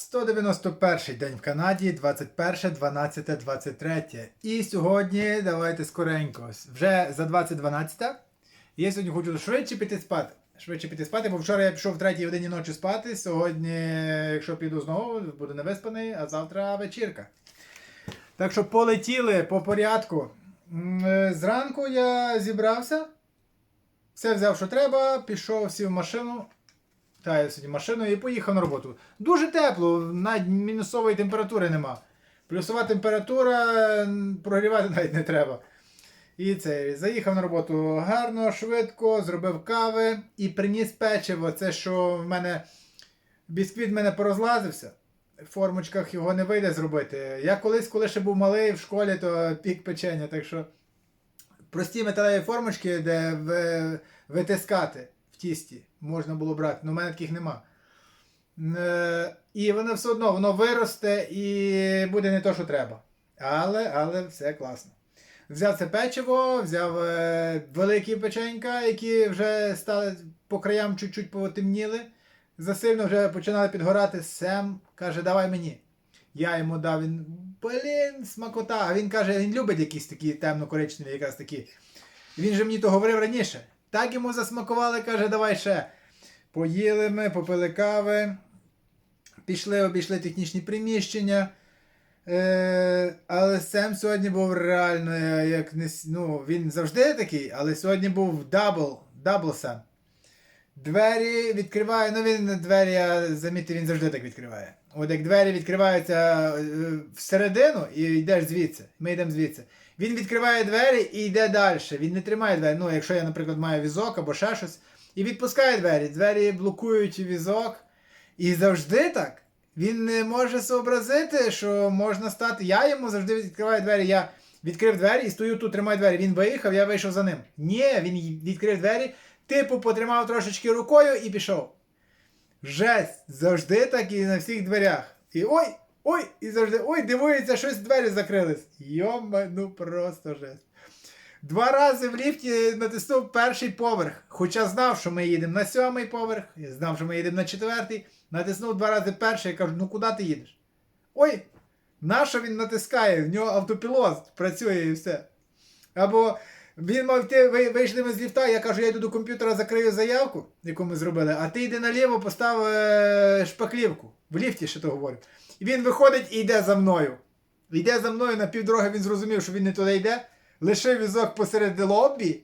191 день в Канаді, 21, 12, 23. І сьогодні давайте скоренько. Вже за 2012. І я сьогодні хочу швидше піти спати. Швидше піти спати, бо вчора я пішов в 3 годині ночі спати. Сьогодні, якщо піду знову, буду невиспаний, а завтра вечірка. Так що полетіли по порядку. Е, Зранку я зібрався, все взяв, що треба, пішов, сів в машину. Та, я сьогодні машиною і поїхав на роботу. Дуже тепло, навіть мінусової температури нема. Плюсова температура, прогрівати навіть не треба. І це, заїхав на роботу гарно, швидко, зробив кави і приніс печиво. Це що в мене бісквіт в мене порозлазився. В формочках його не вийде зробити. Я колись, коли ще був малий в школі, то пік печення. Так що прості металеві формочки, де ви- витискати в тісті можна було брати. але в мене таких нема. Е, І воно все одно воно виросте і буде не то, що треба. Але, але все класно. Взяв це печиво, взяв е, великі печенька, які вже стали по краям чуть-чуть потемніли. Засильно вже починали підгорати. Сем каже, давай мені. Я йому дав, він, блін, смакота. А він каже, він любить якісь такі темно-коричневі, якраз такі. Він же мені то говорив раніше. Так йому засмакували, каже, давай ще. Поїли ми, попили кави, пішли, обійшли технічні приміщення. Е, але Сем сьогодні був реально, е, як не, ну, він завжди такий, але сьогодні був дабл, дабл Сем. Двері відкриває, ну він двері, я замітив, він завжди так відкриває. От як двері відкриваються е, всередину і йдеш звідси. Ми йдемо звідси. Він відкриває двері і йде далі. Він не тримає двері. Ну, якщо я, наприклад, маю візок або ще щось, і відпускає двері. Двері блокують візок. І завжди так. Він не може зобразити, що можна стати. Я йому завжди відкриваю двері. Я відкрив двері і стою тут, тримаю двері. Він виїхав, я вийшов за ним. Ні, він відкрив двері, типу потримав трошечки рукою і пішов. Жесть! Завжди так і на всіх дверях. І ой! Ой! І завжди ой, дивується, щось двері закрились. Йома, ну просто жесть. Два рази в ліфті натиснув перший поверх. Хоча знав, що ми їдемо на сьомий поверх, я знав, що ми їдемо на четвертий. Натиснув два рази перший, я кажу, ну куди ти їдеш? Ой, нащо він натискає? В нього автопілот працює і все. Або він мав ви- вийшли ми з ліфта, я кажу, я йду до комп'ютера, закрию заявку, яку ми зробили, а ти йди наліво, постав е, шпаклівку. В ліфті ще то говорю. Він виходить і йде за мною. Йде за мною на півдороги, він зрозумів, що він не туди йде, лишив візок посеред лобі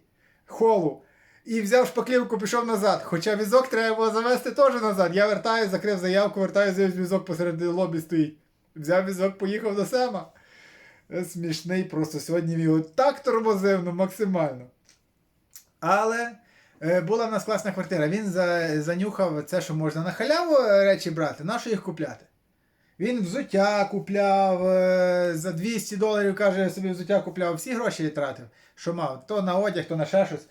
холу і взяв шпаклівку, пішов назад. Хоча візок треба було завести теж назад. Я вертаю, закрив заявку, вертаю, візок посеред лобі стоїть. Взяв візок, поїхав до Сема. Е, Смішний, просто сьогодні він його так тормозив, ну максимально. Але е, була в нас класна квартира. Він за, занюхав це, що можна на халяву е, речі брати, нащо їх купляти? Він взуття купляв е, за 200 доларів, каже, собі взуття купляв, всі гроші тратив, що мав, то на одяг, то на ще щось.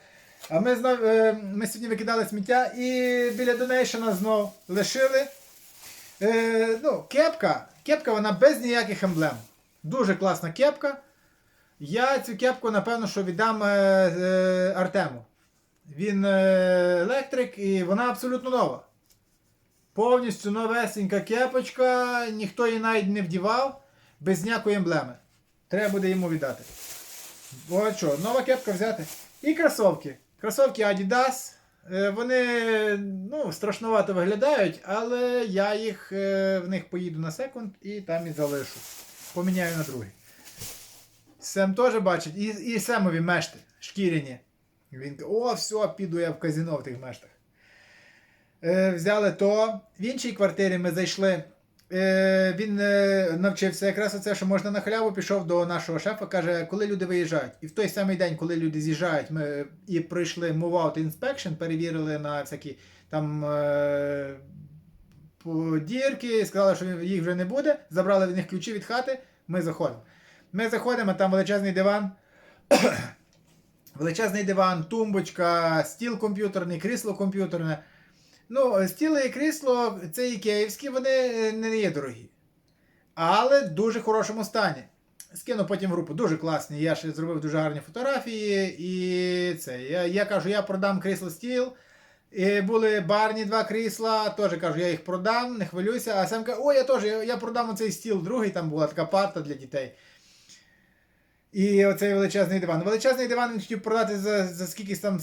А ми, знов, е, ми сьогодні викидали сміття і біля донейшена знов лишили. Е, ну, кепка. Кепка вона без ніяких емблем. Дуже класна кепка. Я цю кепку, напевно, що віддам е, е, Артему. Він е, електрик і вона абсолютно нова. Повністю новесенька кепочка, ніхто її навіть не вдівав, без ніякої емблеми. Треба буде йому віддати. От що, нова кепка взяти. І кросовки. Кросовки Adidas. Е, Вони ну, страшнувато виглядають, але я їх е, в них поїду на секунд і там і залишу. Поміняю на другий. Сем теж бачить, і, і Семові мешти, шкіряні. Він каже, о, все, піду я в казино в тих мештах. Е, взяли то. В іншій квартирі ми зайшли. Е, він е, навчився якраз оце, що можна на халяву, пішов до нашого шефа, каже, коли люди виїжджають. І в той самий день, коли люди з'їжджають, ми і пройшли move out inspection, перевірили на всякі там е, подірки, сказали, що їх вже не буде. Забрали від них ключі від хати, ми заходимо. Ми заходимо, там величезний диван. Величезний диван, тумбочка, стіл комп'ютерний, крісло комп'ютерне. Ну, стіли і крісло, це і київські, вони е, не є дорогі. Але в дуже хорошому стані. Скину потім групу, дуже класні. Я ще зробив дуже гарні фотографії. І це. Я, я кажу, я продам крісло стіл І були барні два крісла, теж кажу, я їх продам, не хвилюйся. А сам каже, о, я теж, я, продам оцей стіл, другий там була така парта для дітей. І оцей величезний диван. Величезний диван він хотів продати за, за скількись там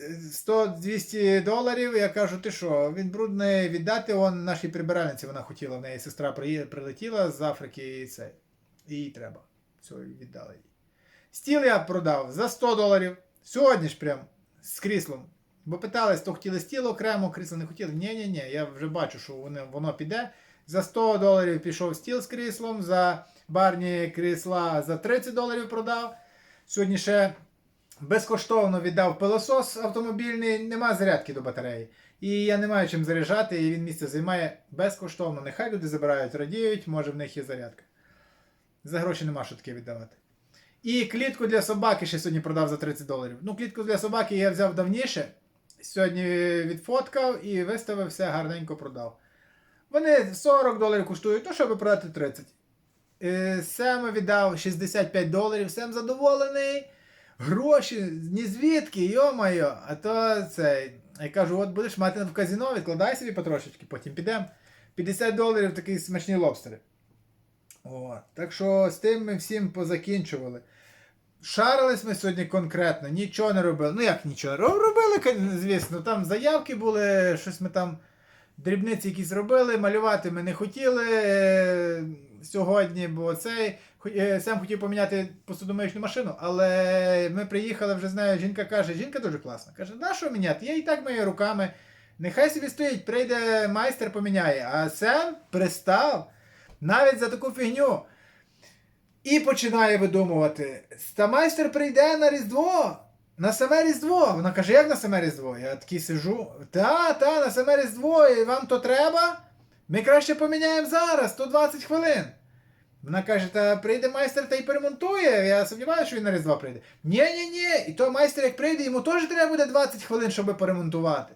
100-200 доларів. Я кажу, ти що, він брудний віддати он нашій прибиральниці. Вона хотіла, в неї сестра прилетіла з Африки і це. Їй треба. Все, віддали їй. Стіл я продав за 100 доларів. Сьогодні ж прям з кріслом. Бо питались, то хотіли стіл окремо, крісло не хотіли. Ні, ні, ні, я вже бачу, що воно, воно піде. За 100 доларів пішов стіл з кріслом, за барні крісла за 30 доларів продав. Сьогодні ще безкоштовно віддав пилосос автомобільний, нема зарядки до батареї. І я не маю чим заряджати, і він місце займає безкоштовно. Нехай люди забирають, радіють, може в них є зарядка. За гроші нема що таке віддавати. І клітку для собаки ще сьогодні продав за 30 доларів. Ну, клітку для собаки я взяв давніше. Сьогодні відфоткав і виставив все гарненько продав. Вони 40 доларів коштують, то щоб продати 30. Е, Сем віддав 65 доларів, Сем задоволений. Гроші, ні звідки, йо-моє. А то це. Я кажу, от будеш мати в казіно, відкладай собі потрошечки, потім підемо. 50 доларів такі смачні лобстери. О, так що з тим ми всім позакінчували. Шарились ми сьогодні конкретно, нічого не робили. Ну як нічого? Робили, звісно, там заявки були, щось ми там дрібниці якісь робили, малювати ми не хотіли е, сьогодні, бо цей сам хотів поміняти посудомиючну машину, але ми приїхали вже знаю, жінка каже, жінка дуже класна. Каже, на що міняти? Я і так мию руками. Нехай собі стоїть, прийде майстер поміняє. А Сем пристав навіть за таку фігню. І починає видумувати. Та майстер прийде на Різдво. На саме Різдво. Вона каже, як на саме Різдво? Я такий сижу. Та, та, на саме Різдво, і вам то треба? Ми краще поміняємо зараз, 120 хвилин. Вона каже, та прийде майстер та й перемонтує. Я сумніваюся, що він на Різдво прийде. Ні, ні, ні. І то майстер, як прийде, йому теж треба буде 20 хвилин, щоб поремонтувати.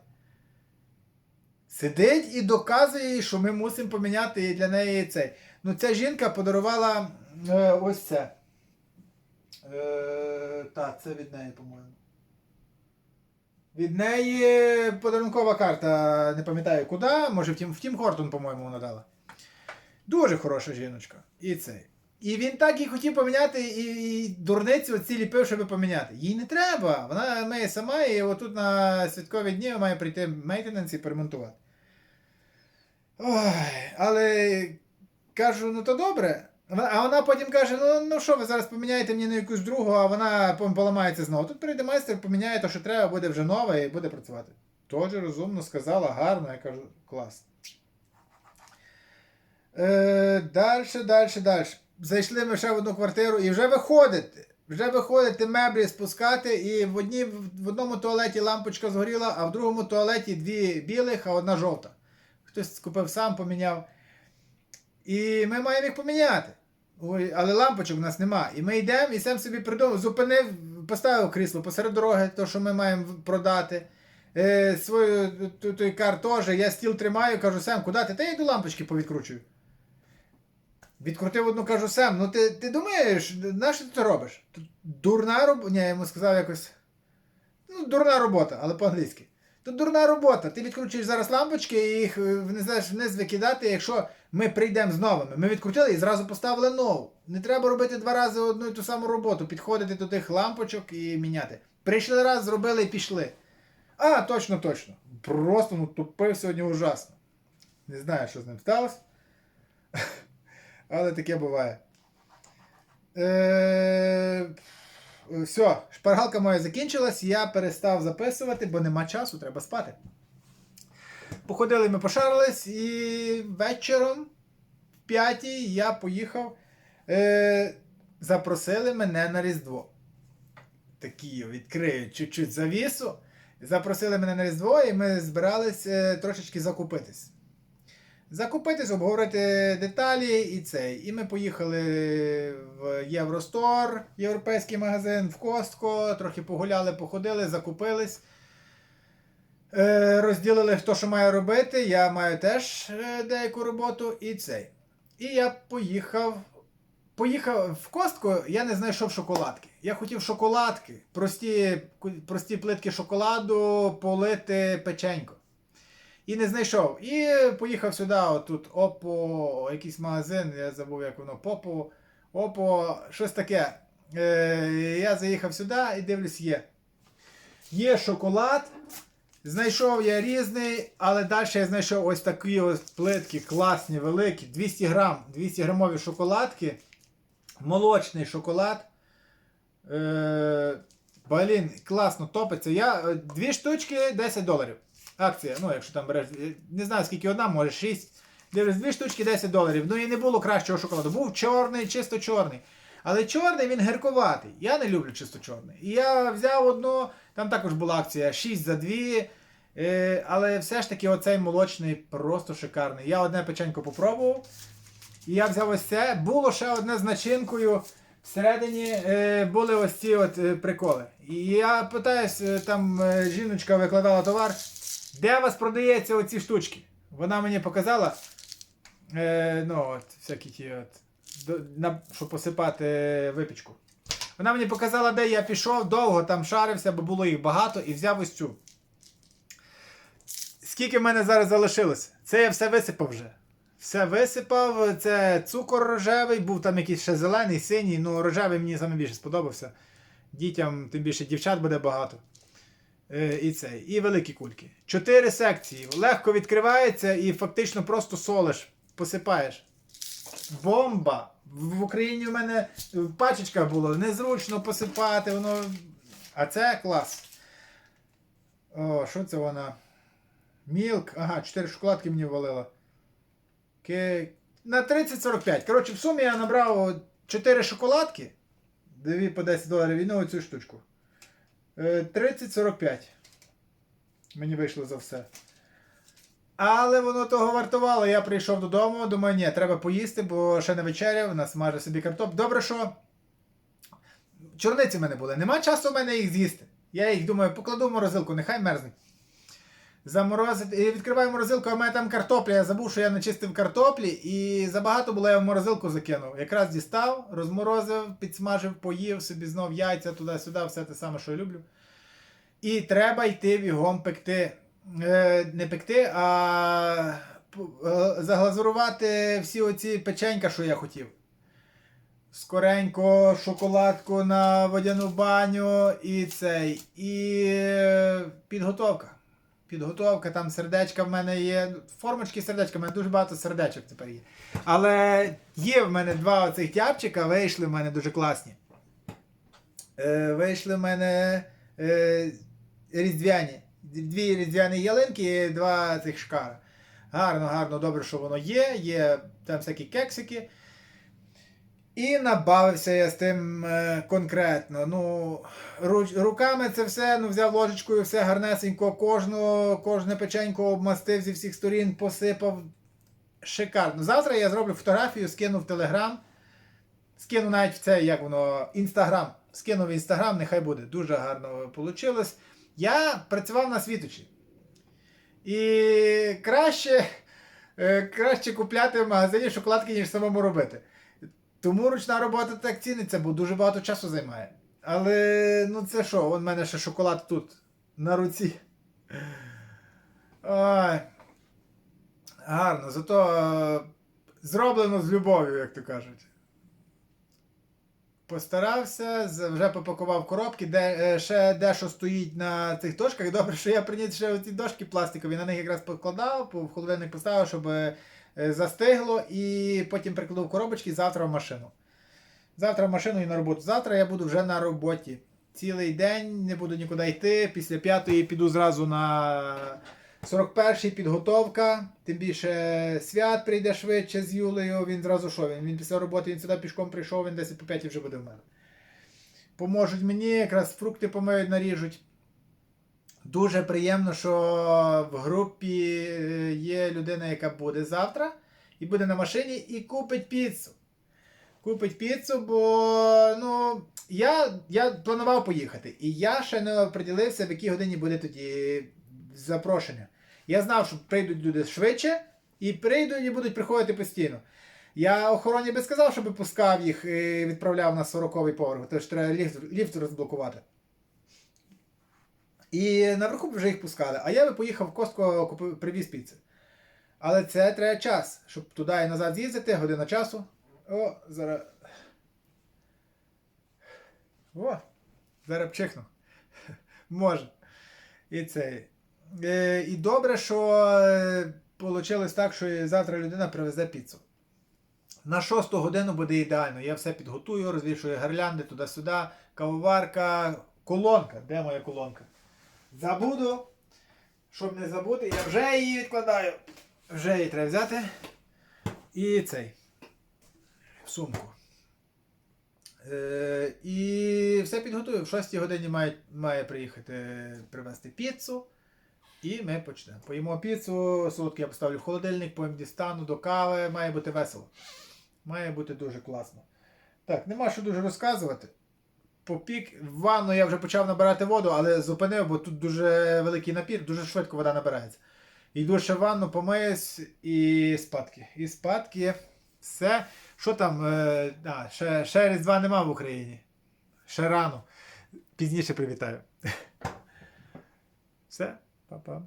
Сидить і доказує, їй, що ми мусимо поміняти для неї цей. Ну, ця жінка подарувала е, ось це. Е, так, це від неї, по-моєму. Від неї подарункова карта, не пам'ятаю куди, може в Тім Хортон, по-моєму, вона дала. Дуже хороша жіночка. І цей. І він так і хотів поміняти, і, і дурниці оці ліпив, щоб поміняти. Їй не треба. Вона має сама, і отут на святкові дні має прийти мейтенанс і поремонтувати. Ой, але кажу, ну то добре. А вона потім каже: ну, ну що ви зараз поміняєте мені на якусь другу, а вона поламається знову. Тут прийде майстер, поміняє те, що треба, буде вже нове і буде працювати. Тож розумно сказала, гарно, я кажу, клас. Далі, далі, далі. Зайшли ми ще в одну квартиру і вже виходити. Вже виходити меблі спускати, і в, одній, в одному туалеті лампочка згоріла, а в другому туалеті дві білих, а одна жовта. Хтось купив сам, поміняв. І ми маємо їх поміняти. Ой, але лампочок у нас нема. І ми йдемо і сам собі придумав, зупинив, поставив крісло посеред дороги, то, що ми маємо продати. Е, свою той кар теж, я стіл тримаю, кажу, Сем, куди ти? Та я йду лампочки повідкручую. Відкрутив одну, кажу, Сем, ну ти, ти думаєш, на що ти це робиш? Дурна робота. Ні, я йому сказав якось. Ну, дурна робота, але по-англійськи. Тут дурна робота. Ти відкручуєш зараз лампочки і їх е, не знаєш вниз викидати, якщо ми прийдемо з новими. Ми відкрутили і зразу поставили нову. Не треба робити два рази одну і ту саму роботу, підходити до тих лампочок і міняти. Прийшли раз, зробили і пішли. А, точно, точно. Просто ну, тупив сьогодні ужасно. Не знаю, що з ним сталося. Але таке буває. Е... Все, шпаргалка моя закінчилась, я перестав записувати, бо нема часу, треба спати. Походили ми пошарились, і вечором, в п'ятій, я поїхав. Е... Запросили мене на Різдво. Такі відкрию чуть-чуть завісу. Запросили мене на Різдво, і ми збирались е, трошечки закупитись. Закупитись, обговорити деталі і цей. І ми поїхали в Євростор, європейський магазин, в Костко, трохи погуляли, походили, закупились. Е, розділили, хто що має робити. Я маю теж е, деяку роботу і цей. І я поїхав поїхав в костку, я не знайшов шоколадки. Я хотів шоколадки, прості, прості плитки шоколаду полити печенько. І не знайшов. І поїхав сюди, отут Опо, якийсь магазин, я забув, як воно, Попо, Опо, щось таке. Е, я заїхав сюди і дивлюсь, є. Є шоколад. Знайшов я різний, але далі я знайшов ось такі ось плитки, класні, великі, 200 грам, 200 грамові шоколадки. Молочний шоколад. Е, блін, класно топиться. Я, е, дві штучки 10 доларів. Акція, ну якщо там береш, е, не знаю скільки одна, може 6. Дивлюсь, дві штучки 10 доларів. Ну і не було кращого шоколаду. Був чорний, чисто чорний. Але чорний він гіркуватий. Я не люблю чисто чорний. І я взяв одну, там також була акція 6 за 2. Е, але все ж таки оцей молочний просто шикарний. Я одне печенько попробував. І я взяв ось це. Було ще одне з начинкою. Всередині е, були ось ці от приколи. І я питаюсь, там жіночка викладала товар, де у вас продається оці штучки? Вона мені показала. Е, ну, от, всякі ті от, до, на, щоб посипати випічку. Вона мені показала, де я пішов, довго там шарився, бо було їх багато, і взяв ось цю. Скільки в мене зараз залишилось? Це я все висипав вже. Все висипав, це цукор рожевий, був там якийсь ще зелений, синій, ну рожевий мені саме більше сподобався. Дітям, тим більше дівчат буде багато. Е, і це, і великі кульки. Чотири секції. Легко відкривається і фактично просто солиш, посипаєш. Бомба! В Україні в мене в пачечках було незручно посипати, воно. А це клас. О, що це вона? Мілк. Ага, 4 шоколадки мені ввалила. Ке- На 30-45. Коротше, в сумі я набрав 4 шоколадки. Дві по 10 доларів і ну оцю штучку. Е, 30-45. Мені вийшло за все. Але воно того вартувало. Я прийшов додому, думаю, ні, треба поїсти, бо ще не вечеряв, маже собі картоп. Добре, що чорниці в мене були. Нема часу в мене їх з'їсти. Я їх думаю, покладу в морозилку, нехай мерзнуть. Заморозити. І відкриваю морозилку, а в мене там картопля. Я забув, що я начистив картоплі, і забагато було, я в морозилку закинув. Якраз дістав, розморозив, підсмажив, поїв собі знов яйця туди-сюди, все те саме, що я люблю. І треба йти бігом пекти. Е, не пекти, а е, заглазурувати всі оці печенька, що я хотів. Скоренько, шоколадку на водяну баню і цей. І е, підготовка. Підготовка, там сердечка в мене є. Формочки сердечка, в мене дуже багато сердечок тепер є. Але є в мене два оцих тяпчика, вийшли в мене дуже класні. Е, вийшли в мене е, різдвяні. Дві різдвяні ялинки і два цих шкара. Гарно, гарно, добре, що воно є. Є там всякі кексики. І набавився я з тим е, конкретно. Ну, руками це все, ну, взяв ложечкою, все гарнесенько, кожну, кожне печенько обмастив зі всіх сторін, посипав. Шикарно. Завтра я зроблю фотографію, скину в Телеграм. Скину навіть в це, як воно, Інстаграм. Скину в Інстаграм, нехай буде. Дуже гарно вийшло. Я працював на світочі. І краще, е, краще купляти в магазині шоколадки, ніж самому робити. Тому ручна робота так ціниться, бо дуже багато часу займає. Але ну це що, в мене ще шоколад тут, на руці. Ой. Гарно, зато е, зроблено з любов'ю, як то кажуть. Постарався, вже попакував коробки, де е, ще дещо стоїть на цих дошках. Добре, що я приніс ще ці дошки пластикові, на них якраз покладав, по- в холодильник поставив, щоб е, застигло, і потім прикладав коробочки завтра в машину. Завтра в машину і на роботу. Завтра я буду вже на роботі. Цілий день не буду нікуди йти. Після п'ятої піду зразу на 41-й підготовка. Тим більше свят прийде швидше з Юлею. Він зразу що? Він, він після роботи він сюди пішком прийшов, він десь по 5 вже буде в мене. Поможуть мені, якраз фрукти помиють, наріжуть. Дуже приємно, що в групі е, є людина, яка буде завтра, і буде на машині і купить піцу. Купить піцу, бо ну, я, я планував поїхати. І я ще не оприділився, в якій годині буде тоді запрошення. Я знав, що прийдуть люди швидше, і прийдуть і будуть приходити постійно. Я охороні би сказав, щоб пускав їх і відправляв на 40-й поверх, тож треба ліфт, ліфт розблокувати. І наверху б вже їх пускали. А я би поїхав в Костко, привіз піци. Але це треба час, щоб туди і назад з'їздити, година часу. О, зараз. О, зараз пчихну. Може. І це. Е, і добре, що вийшло так, що завтра людина привезе піцу. На шосту годину буде ідеально. Я все підготую, розвішую гирлянди туди-сюди, кавоварка, колонка. Де моя колонка? Забуду. Щоб не забути, я вже її відкладаю. Вже її треба взяти. І цей. В сумку. Е, і все підготую. В 6 годині має, має приїхати привезти піцу. І ми почнемо. Поїмо піцу, солодке я поставлю в холодильник, потім дістану до кави. Має бути весело. Має бути дуже класно. Так, нема що дуже розказувати. Попік в ванну я вже почав набирати воду, але зупинив, бо тут дуже великий напір, дуже швидко вода набирається. Йду ще в ванну, помиюсь і спадки. І спадки. Все. Що там? Е, а, ще, ще Різдва нема в Україні. Ще рано. Пізніше привітаю. Все, па-па.